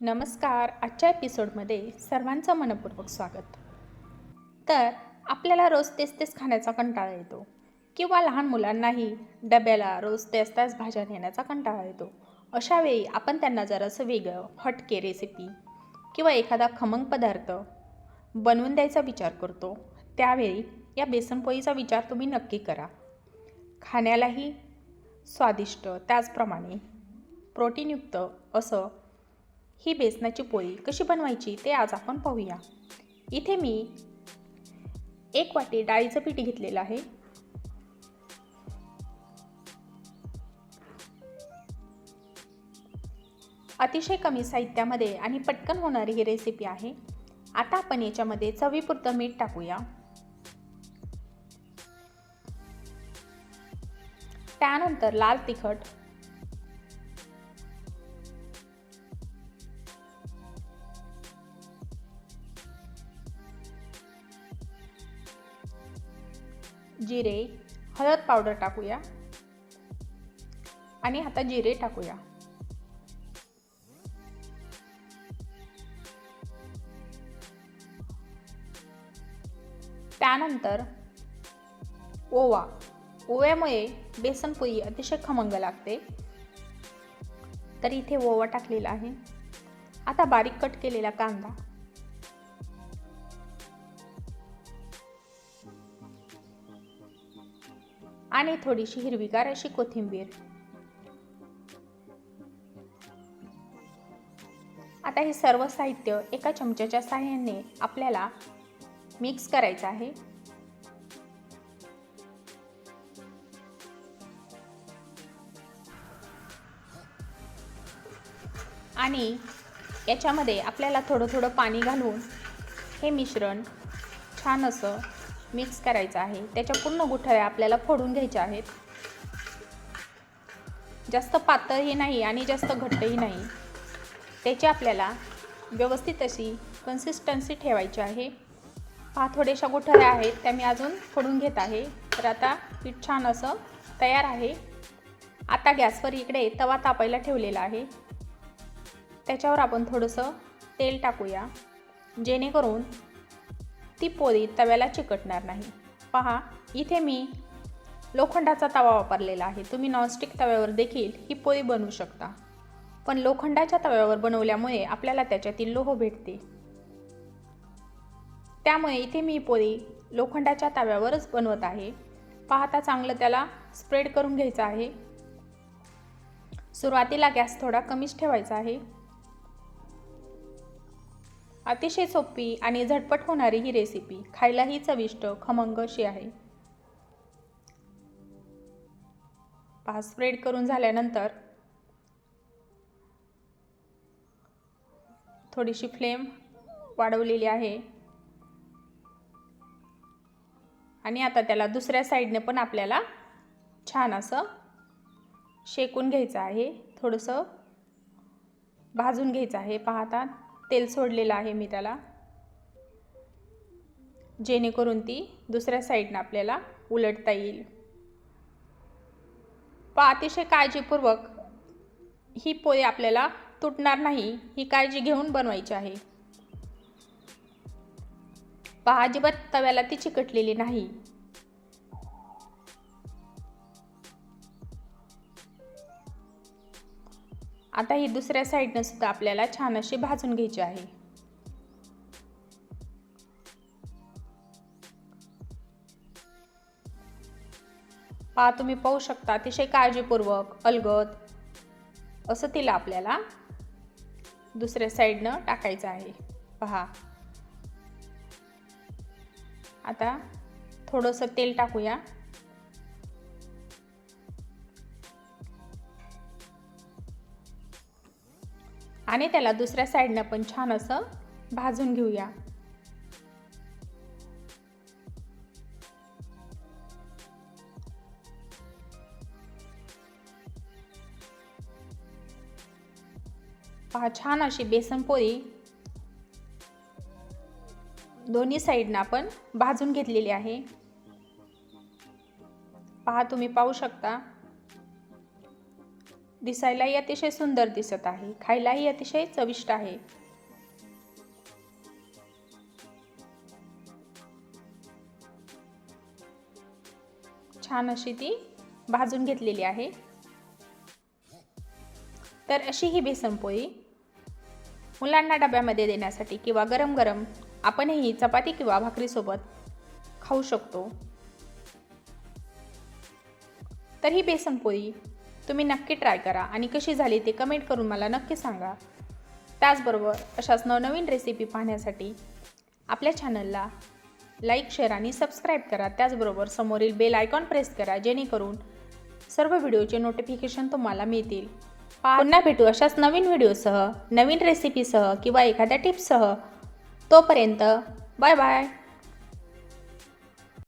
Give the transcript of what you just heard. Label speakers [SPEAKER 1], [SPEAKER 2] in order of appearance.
[SPEAKER 1] नमस्कार. आजच्या एपिसोडमध्ये सर्वांचं मनपूर्वक स्वागत. तर आपल्याला रोज तेच तेच खाण्याचा कंटाळा येतो किंवा लहान मुलांनाही डब्याला रोज तेच त्याच भाज्या नेण्याचा कंटाळा येतो. अशा वेळी आपण त्यांना जरासं वेगळं हटके रेसिपी किंवा एखादा खमंग पदार्थ बनवून द्यायचा विचार करतो त्यावेळी या बेसनपोळीचा विचार तुम्ही नक्की करा. खाण्यालाही स्वादिष्ट त्याचप्रमाणे प्रोटीनयुक्त असं ही बेसनाची पोळी कशी बनवायची ते आज आपण पाहूया. इथे मी एक वाटी डाळीचं पीठ घेतलेलं आहे. अतिशय कमी साहित्यामध्ये आणि पटकन होणारी ही रेसिपी आहे. आता आपण याच्यामध्ये चवीपुरतं मीठ टाकूया. त्यानंतर लाल तिखट जिरे हळद पावडर टाकूया. आणि आता जिरे टाकूया. त्यानंतर ओवा. ओव्यामुळे बेसनपुरी अतिशय खमंग लागते. तर इथे ओवा टाकलेला आहे. आता बारीक कट केलेला कांदा. आणि थोडीशी हिरवीगार अशी कोथिंबीर. आता हे सर्व साहित्य एका चमच्याच्या साह्याने आपल्याला मिक्स करायचं आहे. आणि याच्यामध्ये आपल्याला थोडं थोडं पाणी घालून हे मिश्रण छान असं मिक्स करायचं आहे. त्याच्या पूर्ण गुठळ्या आपल्याला फोडून घ्यायच्या आहेत. जास्त पातळही नाही आणि जास्त घट्टही नाही. त्याची आपल्याला व्यवस्थित अशी कन्सिस्टन्सी ठेवायची आहे. पहा थोड्याशा गुठळ्या आहेत त्या मी अजून फोडून घेत आहे. तर आता पीठ छान असं तयार आहे. आता गॅसवर इकडे तवा तापायला ठेवलेला आहे. त्याच्यावर आपण थोडंसं तेल टाकूया. जेणेकरून ती पोळी तव्याला चिकटणार नाही. पहा इथे मी लोखंडाचा तवा वापरलेला आहे. तुम्ही नॉनस्टिक तव्यावर देखील ही पोळी बनवू शकता. पण लोखंडाच्या तव्यावर बनवल्यामुळे आपल्याला त्याच्यातील लोह भेटते. त्यामुळे इथे मी पोळी लोखंडाच्या तव्यावरच बनवत आहे. पाहता चांगलं त्याला स्प्रेड करून घ्यायचं आहे. सुरुवातीला गॅस थोडा कमीच ठेवायचा आहे. अतिशय सोपी आणि झटपट होणारी ही रेसिपी खायलाही चविष्ट खमंग अशी आहे. पहा स्प्रेड करून झाल्यानंतर थोडीशी फ्लेम वाढवलेली आहे. आणि आता त्याला दुसऱ्या साईडने पण आपल्याला छान असं शेकून घ्यायचं आहे. थोडंसं भाजून घ्यायचं आहे. पाहता तेल सोडलेलं आहे मी त्याला. जेणेकरून ती दुसऱ्या साईडनं आपल्याला उलटता येईल. पा अतिशय काळजीपूर्वक ही पोळी आपल्याला तुटणार नाही ही काळजी घेऊन बनवायची आहे. पहा अजिबात तव्याला ती चिकटलेली नाही. आता ही दुसऱ्या साईडनं सुद्धा आपल्याला छान अशी भाजून घ्यायची आहे. पहा तुम्ही पाहू शकता अतिशय काळजीपूर्वक अलगद असं तिला आपल्याला दुसऱ्या साईडनं टाकायचं आहे. पहा. आता थोडंसं तेल टाकूया. आणि त्याला दुसऱ्या साईडनं पण छान असं भाजून घेऊया. पहा छान अशी बेसन पोळी दोन्ही साईडनं आपण भाजून घेतलेली आहे. पहा तुम्ही पाहू शकता. दिसायलाही अतिशय सुंदर दिसत आहे खायलाही अतिशय चविष्ट आहे. छान अशी ती भाजून घेतलेली आहे. तर अशी ही बेसनपोळी मुलांना डब्यामध्ये देण्यासाठी किंवा गरम गरम आपणही चपाती किंवा भाकरीसोबत खाऊ शकतो. तर ही बेसनपोळी तुम्ही नक्की ट्राय करा आणि कशी झाली ते कमेंट करून मला नक्की सांगा. त्याचबरोबर अशाच नवनवीन रेसिपी पाहण्यासाठी आपल्या चॅनलला लाईक शेअर आणि सबस्क्राईब करा. त्याचबरोबर समोरील बेल आयकॉन प्रेस करा जेणेकरून सर्व व्हिडिओचे नोटिफिकेशन तुम्हाला मिळतील. पुन्हा भेटू अशाच नवीन व्हिडिओसह नवीन रेसिपीसह किंवा एखाद्या टिप्ससह तोपर्यंत बाय बाय